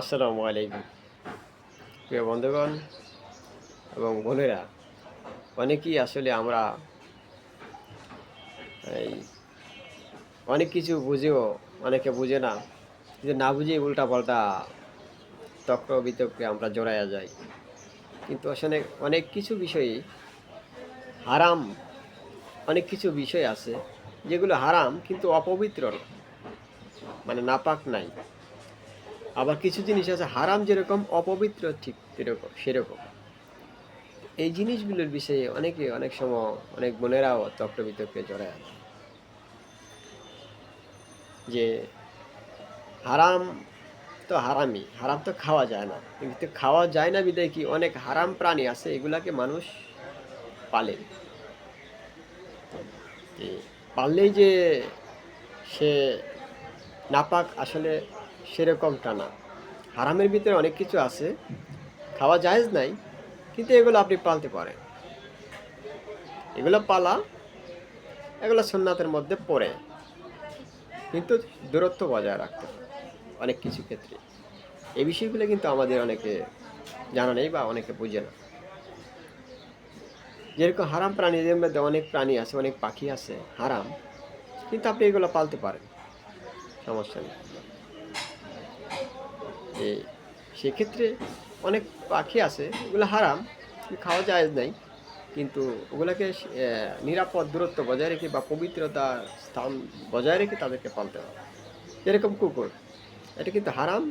আসসালামু আলাইকুম। প্রিয় বন্ধুগণ এবং বোনেরা, অনেকেই আসলে আমরা এই অনেক কিছু বুঝেও, অনেকে বুঝে না, কিন্তু না বুঝেই উল্টা পাল্টা তক্র বিতর্কে আমরা জড়াইয়া যাই। কিন্তু আসলে অনেক কিছু বিষয়ে হারাম, অনেক কিছু বিষয় আছে যেগুলো হারাম কিন্তু অপবিত্র মানে নাপাক নাই। আবার কিছু জিনিস আছে, হারাম যেরকম, অপবিত্র ঠিক সেরকম সেরকম। এই জিনিসগুলোর বিষয়ে অনেকে অনেক সময় অনেক বোনেরাও তক্র বিতর্কে জড়ায় যে হারাম তো হারামই, হারাম তো খাওয়া যায় না। কিন্তু খাওয়া যায় না বিদায় কি অনেক হারাম প্রাণী আছে, এগুলাকে মানুষ পালে। পাললেই যে সে নাপাক আসলে সেরকমটা না হারামের ভিতরে অনেক কিছু আছে, খাওয়া জায়েজ নাই, কিন্তু এগুলো আপনি পালতে পারেন। এগুলো পালা, এগুলো সুন্নাতের মধ্যে পড়ে, কিন্তু দূরত্ব বজায় রাখতে অনেক কিছু ক্ষেত্রে। এই বিষয়গুলো কিন্তু আমাদের অনেকে জানা নেই বা অনেকে বুঝে না। যেরকম হারাম প্রাণীদের মধ্যে অনেক প্রাণী আছে, অনেক পাখি আছে, হারাম, কিন্তু আপনি এগুলো পালতে পারেন। সমস্যা নেই। যে সেক্ষেত্রে অনেক পাখি আছে ওগুলো হারাম, খাওয়া যায় নাই। কিন্তু ওগুলোকে নিরাপদ দূরত্ব বজায় রেখে বা পবিত্রতা স্থান বজায় রেখে তাদেরকে পালতে হবে যেরকম কুকুর, এটা কিন্তু হারাম,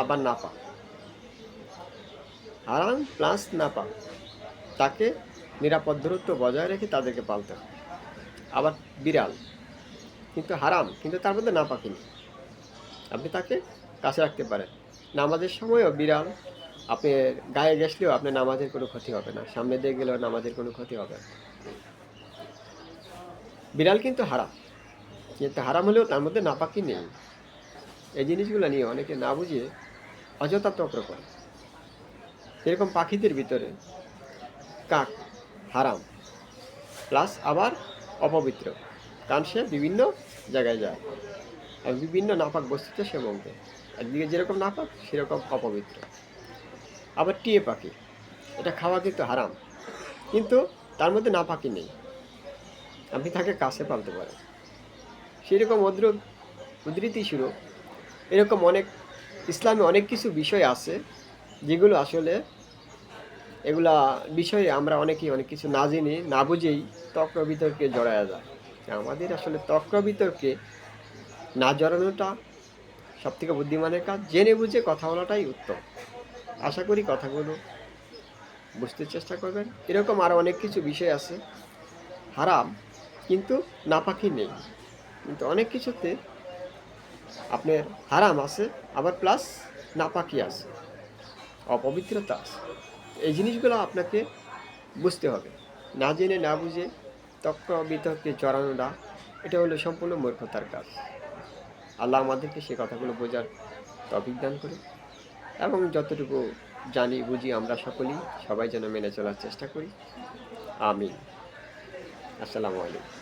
আবার না নাপা হারাম প্লাস নাপা তাকে নিরাপদ দূরত্ব বজায় রেখে তাদেরকে পালতে হবে আবার বিড়াল, কিন্তু হারাম, কিন্তু তার মধ্যে নাপাকি নেই আপনি তাকে কাছে রাখতে পারেন। নামাজের সময়ও বিড়াল আপনি গায়ে গেছলেও আপনার নামাজের কোনো ক্ষতি হবে না। সামনে দিয়ে গেলেও নামাজের কোনো ক্ষতি হবে না। বিড়াল কিন্তু হারাম। কিন্তু হারাম হলেও তার মধ্যে নাপাকি নেই। এই জিনিসগুলো নিয়ে অনেকে না বুঝিয়ে অযথা তক্র করে। এরকম পাখিদের ভিতরে কাক হারাম। প্লাস আবার অপবিত্র। কারণ সে বিভিন্ন জায়গায় যায়। আর বিভিন্ন নাপাক বস্তুতে সে মঙ্গে একদিকে যেরকম নাপাক সেরকম অপবিত্র। আবার টিয়ে পাখি, এটা খাওয়া কিন্তু হারাম। কিন্তু তার মধ্যে নাপাকি নেই। আপনি তাকে কাছে পালতে পারেন। সেরকম অদ্র উদ্ধৃতি শুরু। এরকম অনেক, ইসলামে অনেক কিছু বিষয় আছে, যেগুলো আসলে এগুলা বিষয়ে আমরা অনেকেই অনেক কিছু না জেনে, না বুঝেই তক্র বিতর্কে জড়ায়া যায়। আমাদের আসলে তক্র বিতর্কে না জড়ানোটা সব থেকে বুদ্ধিমানের কাজ? জেনে বুঝে কথা বলাটাই উত্তম। আশা করি কথাগুলো বুঝতে চেষ্টা করবেন। এরকম আরও অনেক কিছু বিষয় আছে। হারাম, কিন্তু নাপাকি নেই। কিন্তু অনেক কিছুতে আপনার হারাম আছে, আবার প্লাস নাপাকি আছে। অপবিত্রতা আছে। এই জিনিসগুলো আপনাকে বুঝতে হবে। না জেনে না বুঝে তক্র বিতর্কে জড়ানোটা এটা হলো সম্পূর্ণ মূর্খতার কাজ। আল্লাহ আমাদেরকে সে কথাগুলো বোঝার তফিক দান করে। এবং যতটুকু জানি, বুঝি আমরা সকলেই সবাই যেন মেনে চলার চেষ্টা করি। আমি আসসালামু আলাইকুম।